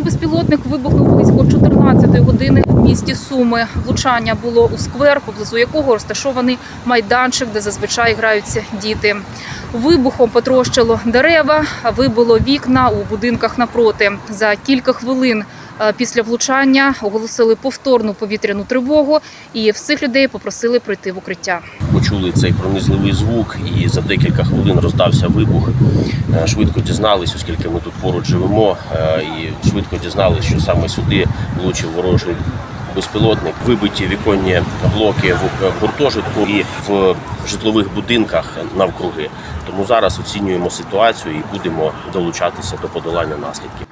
Російський безпілотник вибухнув близько 14 години в місті Суми. Влучання було у сквер, поблизу якого розташований майданчик, де зазвичай граються діти. Вибухом потрощило дерева, вибило вікна у будинках напроти. За кілька хвилин е, після влучання оголосили повторну повітряну тривогу, і всіх людей попросили пройти в укриття. Почули цей пронизливий звук, і за декілька хвилин роздався вибух. Е, Швидко дізнались, оскільки ми тут поруч живемо, е, і швидко дізналися, що саме сюди влучив ворожий безпілотник. Вибиті віконні блоки в гуртожитку і в житлових будинках навкруги. Тому зараз оцінюємо ситуацію і будемо долучатися до подолання наслідків.